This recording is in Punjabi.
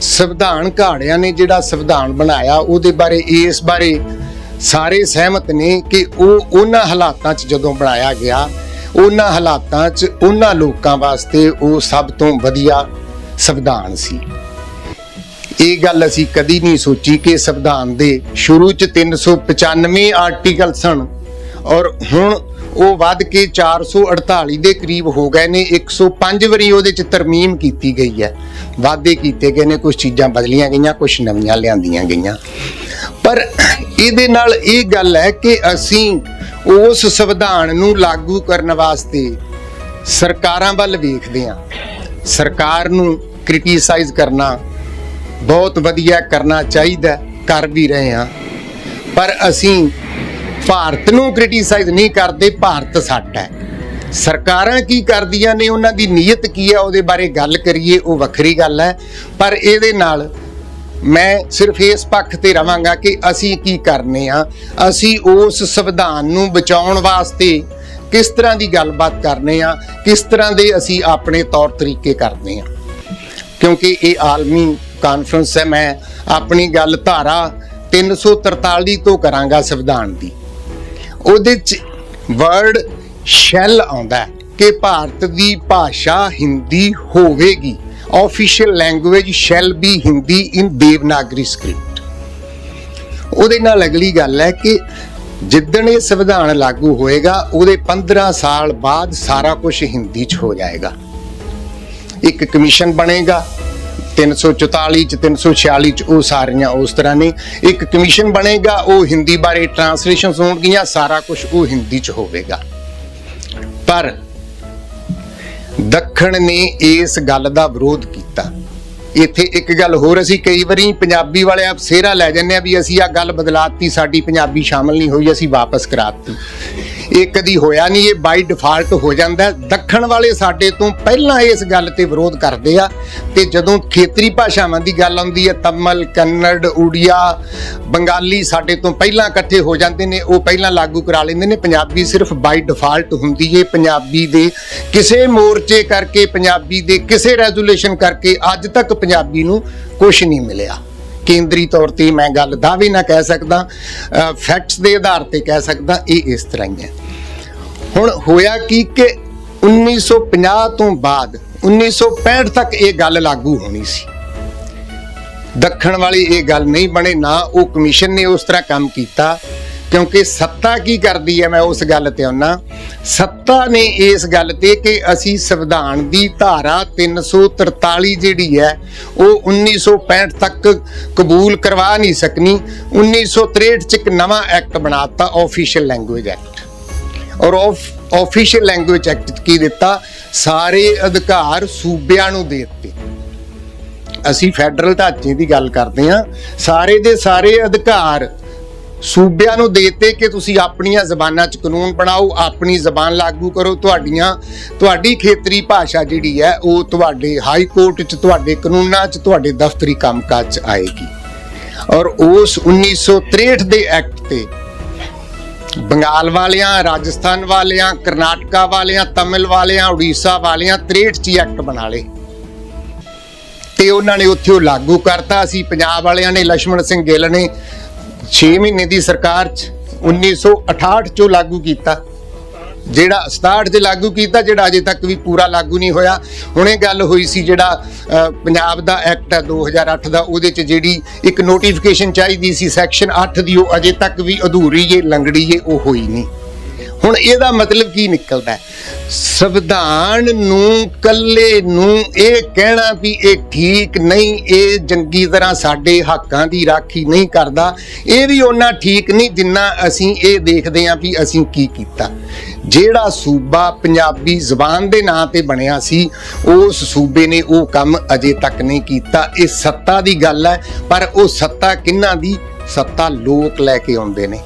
ਸੰਵਿਧਾਨ ਘਾੜਿਆਂ ਨੇ ਜਿਹੜਾ ਸੰਵਿਧਾਨ ਬਣਾਇਆ, ਉਹਦੇ ਬਾਰੇ, ਇਸ ਬਾਰੇ ਸਾਰੇ ਸਹਿਮਤ ਨੇ ਕਿ ਉਹ ਉਹਨਾਂ ਹਾਲਾਤਾਂ 'ਚ ਜਦੋਂ ਬਣਾਇਆ ਗਿਆ, ਉਹਨਾਂ ਹਾਲਾਤਾਂ 'ਚ ਉਹਨਾਂ ਲੋਕਾਂ ਵਾਸਤੇ ਉਹ ਸਭ ਤੋਂ ਵਧੀਆ ਸੰਵਿਧਾਨ ਸੀ। ਇਹ ਗੱਲ ਅਸੀਂ ਕਦੀ ਨਹੀਂ ਸੋਚੀ ਕਿ ਸੰਵਿਧਾਨ ਦੇ ਸ਼ੁਰੂ 'ਚ 395 ਆਰਟੀਕਲ ਸਨ ਔਰ ਹੁਣ ਉਹ ਵੱਧ ਕੇ 448 ਦੇ ਕਰੀਬ ਹੋ ਗਏ ਨੇ। 105 ਵਾਰੀ ਉਹਦੇ 'ਚ ਤਰਮੀਮ ਕੀਤੀ ਗਈ ਹੈ। ਵਾਅਦੇ ਕੀਤੇ ਗਏ ਨੇ ਕੁਝ ਚੀਜ਼ਾਂ ਬਦਲੀਆਂ ਗਈਆਂ ਕੁਝ ਨਵੀਆਂ ਲਿਆਂਦੀਆਂ ਗਈਆਂ। ਪਰ ਇਹਦੇ ਨਾਲ ਇਹ ਗੱਲ ਹੈ ਕਿ ਅਸੀਂ ਉਸ ਸੰਵਿਧਾਨ ਨੂੰ ਲਾਗੂ ਕਰਨ ਵਾਸਤੇ ਸਰਕਾਰਾਂ ਵੱਲ ਵੇਖਦੇ ਹਾਂ। ਸਰਕਾਰ ਨੂੰ ਕ੍ਰਿਟਿਸਾਈਜ਼ ਕਰਨਾ ਬਹੁਤ ਵਧੀਆ ਕਰਨਾ ਚਾਹੀਦਾ ਕਰ ਵੀ ਰਹੇ ਹਾਂ। ਪਰ ਅਸੀਂ ਭਾਰਤ ਨੂੰ ਕ੍ਰਿਟਿਸਾਈਜ਼ ਨਹੀਂ ਕਰਦੇ, ਭਾਰਤ ਸਾਡਾ ਹੈ। ਸਰਕਾਰਾਂ ਕੀ ਕਰਦੀਆਂ ਨੇ, ਉਹਨਾਂ ਦੀ ਨੀਅਤ ਕੀ ਹੈ, ਉਹਦੇ ਬਾਰੇ ਗੱਲ ਕਰੀਏ, ਉਹ ਵੱਖਰੀ ਗੱਲ ਹੈ। ਪਰ ਇਹਦੇ ਨਾਲ ਮੈਂ ਸਿਰਫ ਇਸ ਪੱਖ ਤੇ ਰਵਾਂਗਾ ਕਿ ਅਸੀਂ ਕੀ ਕਰਨੇ ਆ, ਅਸੀਂ ਉਸ ਸੰਵਿਧਾਨ ਨੂੰ ਬਚਾਉਣ ਵਾਸਤੇ ਕਿਸ ਤਰ੍ਹਾਂ ਦੀ ਗੱਲਬਾਤ ਕਰਨੇ ਆ, ਕਿਸ ਤਰ੍ਹਾਂ ਦੇ ਅਸੀਂ ਆਪਣੇ ਤੌਰ ਤਰੀਕੇ ਕਰਨੇ ਆ। ਕਿਉਂਕਿ ਇਹ ਆਲਮੀ ਕਾਨਫਰੰਸ ਹੈ, ਮੈਂ ਆਪਣੀ ਗੱਲ ਧਾਰਾ 343 ਤੋਂ ਕਰਾਂਗਾ ਸੰਵਿਧਾਨ ਦੀ। ਉਹਦੇ ਚ ਵਰਡ ਸ਼ੈਲ ਆਉਂਦਾ ਕਿ ਭਾਰਤ ਦੀ ਭਾਸ਼ਾ ਹਿੰਦੀ ਹੋਵੇਗੀ। Official language shall be Hindi in Devanagari script ਉਹਦੇ ਨਾਲ ਅਗਲੀ ਗੱਲ ਹੈ ਕਿ ਜਿੱਦਣ ਇਹ ਸੰਵਿਧਾਨ ਲਾਗੂ ਹੋਏਗਾ, ਉਹਦੇ 15 ਸਾਲ ਬਾਅਦ ਸਾਰਾ ਕੁਝ ਹਿੰਦੀ 'ਚ ਹੋ ਜਾਏਗਾ। ਇੱਕ ਕਮਿਸ਼ਨ ਬਣੇਗਾ 344 ਚ 346 ਚ ਉਹ ਸਾਰੀਆਂ ਉਸ ਤਰ੍ਹਾਂ ਨੇ। ਇੱਕ ਕਮਿਸ਼ਨ ਬਣੇਗਾ, ਉਹ ਹਿੰਦੀ ਬਾਰੇ ਟਰਾਂਸਲੇਸ਼ਨਸ ਹੋਣਗੀਆਂ, ਸਾਰਾ ਕੁਝ ਉਹ ਹਿੰਦੀ ਚ ਹੋਵੇਗਾ। ਪਰ ਦੱਖਣ ਨੇ ਇਸ ਗੱਲ ਦਾ ਵਿਰੋਧ ਕੀਤਾ। ਇੱਥੇ ਇੱਕ ਗੱਲ ਹੋਰ ਅਸੀਂ ਕਈ ਵਾਰੀ ਪੰਜਾਬੀ ਵਾਲੇ ਆਪ ਸੇਰਾ ਲੈ ਜੰਨੇ ਆ ਵੀ ਅਸੀਂ ਆ ਗੱਲ ਬਦਲਾਤੀ, ਸਾਡੀ ਪੰਜਾਬੀ ਸ਼ਾਮਲ ਨਹੀਂ ਹੋਈ, ਅਸੀਂ ਵਾਪਸ ਕਰਾਤੀ। ਇਹ ਕਦੀ ਹੋਇਆ ਨਹੀਂ, ਇਹ ਬਾਈ ਡਿਫਾਲਟ ਹੋ ਜਾਂਦਾ ਦੱਖਣ ਵਾਲੇ ਸਾਡੇ ਤੋਂ ਪਹਿਲਾਂ ਇਸ ਗੱਲ ਤੇ ਵਿਰੋਧ ਕਰਦੇ ਆ ਤੇ ਜਦੋਂ ਖੇਤਰੀ ਭਾਸ਼ਾਵਾਂ ਦੀ ਗੱਲ ਆਉਂਦੀ ਹੈ, ਤਮਲ, ਕੰਨੜ, ਉੜੀਆ, ਬੰਗਾਲੀ ਸਾਡੇ ਤੋਂ ਪਹਿਲਾਂ ਇਕੱਠੇ ਹੋ ਜਾਂਦੇ ਨੇ, ਉਹ ਪਹਿਲਾਂ ਲਾਗੂ ਕਰਾ ਲੈਂਦੇ ਨੇ। ਪੰਜਾਬੀ ਸਿਰਫ ਬਾਈ ਡਿਫਾਲਟ ਹੁੰਦੀ ਏ, ਪੰਜਾਬੀ ਦੇ ਕਿਸੇ ਮੋਰਚੇ ਕਰਕੇ, ਪੰਜਾਬੀ ਦੇ ਕਿਸੇ ਰੈਜ਼ੋਲੂਸ਼ਨ ਕਰਕੇ ਅੱਜ ਤੱਕ ਪੰਜਾਬੀ ਨੂੰ ਕੁਝ ਨਹੀਂ ਮਿਲਿਆ। ਕੇਂਦਰੀ ਤੌਰ ਤੇ ਮੈਂ ਗੱਲ ਦਾਅਵੇ ਨਾ ਕਹਿ ਸਕਦਾ ਫੈਕਟਸ ਦੇ ਆਧਾਰ ਤੇ ਕਹਿ ਸਕਦਾ, ਇਹ ਇਸ ਤਰ੍ਹਾਂ ਹੀ ਹੈ। ਹੁਣ ਹੋਇਆ ਕੀ ਕਿ 1950 ਤੋਂ ਬਾਅਦ 1965 ਤੱਕ ਇਹ ਗੱਲ ਲਾਗੂ ਹੋਣੀ ਸੀ। ਦੱਖਣ ਵਾਲੀ ਇਹ ਗੱਲ ਨਹੀਂ ਬਣੇ, ਨਾ ਉਹ ਕਮਿਸ਼ਨ ਨੇ ਉਸ ਤਰ੍ਹਾਂ ਕੰਮ ਕੀਤਾ, ਕਿਉਂਕਿ ਸੱਤਾ ਕੀ ਕਰਦੀ ਹੈ, ਮੈਂ ਉਸ ਗੱਲ ਤੇ ਆਉਣਾ ਸੱਤਾ ਨੇ ਇਸ ਗੱਲ ਤੇ ਕਿ ਅਸੀਂ ਸੰਵਿਧਾਨ ਦੀ ਧਾਰਾ 343 ਜਿਹੜੀ ਹੈ, ਉਹ 1965 ਤੱਕ ਕਬੂਲ ਕਰਵਾ ਨਹੀਂ ਸਕਣੀ 1963 ਚ ਇੱਕ ਨਵਾਂ ਐਕਟ ਬਣਾਤਾ ਆਫੀਸ਼ੀਅਲ ਲੈਂਗੁਏਜ ਐਕਟ ਔਰ ਆਫੀਸ਼ੀਅਲ ਲੈਂਗੁਏਜ ਐਕਟ ਕੀ ਦਿੱਤਾ? ਸਾਰੇ ਅਧਿਕਾਰ ਸੂਬਿਆਂ ਨੂੰ ਦੇ ਦਿੱਤੇ। ਅਸੀਂ ਫੈਡਰਲ ਢਾਂਚੇ ਦੀ ਗੱਲ ਕਰਦੇ ਹਾਂ। ਸਾਰੇ ਦੇ ਸਾਰੇ ਅਧਿਕਾਰ ਸੂਬਿਆਂ ਨੂੰ ਦੇਤੇ ਕਿ ਤੁਸੀਂ ਆਪਣੀਆਂ ਜ਼ਬਾਨਾਂ 'ਚ ਕਾਨੂੰਨ ਬਣਾਓ, ਆਪਣੀ ਜ਼ਬਾਨ ਲਾਗੂ ਕਰੋ। ਤੁਹਾਡੀਆਂ ਤੁਹਾਡੀ ਖੇਤਰੀ ਭਾਸ਼ਾ ਜਿਹੜੀ ਹੈ, ਉਹ ਤੁਹਾਡੇ ਹਾਈ ਕੋਰਟ 'ਚ, ਤੁਹਾਡੇ ਕਾਨੂੰਨਾਂ 'ਚ, ਤੁਹਾਡੇ ਦਫ਼ਤਰੀ ਕੰਮਕਾਜ 'ਚ ਆਏਗੀ। ਔਰ ਉਸ 1963 ਦੇ ਐਕਟ ਤੇ ਬੰਗਾਲ ਵਾਲਿਆਂ, ਰਾਜਸਥਾਨ ਵਾਲਿਆਂ, ਕਰਨਾਟਕਾ ਵਾਲਿਆਂ, ਤਮਿਲ ਵਾਲਿਆਂ, ਉੜੀਸਾ ਵਾਲਿਆਂ 63 ਜੀ ਐਕਟ ਬਣਾ ਲਏ। ਤੇ ਉਹਨਾਂ ਨੇ ਉੱਥੇ ਉਹ ਲਾਗੂ ਕਰਤਾ। ਸੀ ਪੰਜਾਬ ਵਾਲਿਆਂ ਨੇ ਲక్ష్మణ ਸਿੰਘ ਗਿੱਲ ਨੇ 6 ਮਹੀਨੇ ਦੀ ਸਰਕਾਰ 'ਚ 1968 'ਚੋਂ ਲਾਗੂ ਕੀਤਾ। ਜਿਹੜਾ 67 ਚ ਲਾਗੂ ਕੀਤਾ, ਜਿਹੜਾ ਅਜੇ ਤੱਕ ਵੀ ਪੂਰਾ ਲਾਗੂ ਨਹੀਂ ਹੋਇਆ। ਹੁਣੇ ਗੱਲ ਹੋਈ ਸੀ ਜਿਹੜਾ ਪੰਜਾਬ ਦਾ ਐਕਟ ਹੈ 2008 ਦਾ, ਉਹਦੇ ਚ ਜਿਹੜੀ ਇੱਕ ਨੋਟੀਫਿਕੇਸ਼ਨ ਚਾਹੀਦੀ ਸੀ ਸੈਕਸ਼ਨ 8 ਦੀ, ਉਹ ਅਜੇ ਤੱਕ ਵੀ ਅਧੂਰੀ ਏ ਲੰਗੜੀ ਏ ਉਹ ਹੋਈ ਨਹੀਂ। ਹੁਣ ਇਹਦਾ ਮਤਲਬ ਕੀ ਨਿਕਲਦਾ ਹੈ? ਸੰਵਿਧਾਨ ਨੂੰ ਕੱਲੇ ਨੂੰ ਇਹ ਕਹਿਣਾ ਵੀ ਇਹ ਠੀਕ ਨਹੀਂ, ਇਹ ਚੰਗੀ ਤਰ੍ਹਾਂ ਸਾਡੇ ਹੱਕਾਂ ਦੀ ਰਾਖੀ ਨਹੀਂ ਕਰਦਾ। ਇਹ ਵੀ ਉਹਨਾਂ ਠੀਕ ਨਹੀਂ ਜਿੰਨਾ ਅਸੀਂ ਇਹ ਦੇਖਦੇ ਹਾਂ ਵੀ ਅਸੀਂ ਕੀ ਕੀਤਾ। ਜਿਹੜਾ ਸੂਬਾ ਪੰਜਾਬੀ ਜ਼ਬਾਨ ਦੇ ਨਾਂ ਤੇ ਬਣਿਆ ਸੀ, ਉਸ ਸੂਬੇ ਨੇ ਉਹ ਕੰਮ ਅਜੇ ਤੱਕ ਨਹੀਂ ਕੀਤਾ। ਇਹ ਸੱਤਾ ਦੀ ਗੱਲ ਹੈ, ਪਰ ਉਹ ਸੱਤਾ ਕਿੰਨਾ ਦੀ? ਸੱਤਾ ਲੋਕ ਲੈ ਕੇ ਆਉਂਦੇ ਨੇ।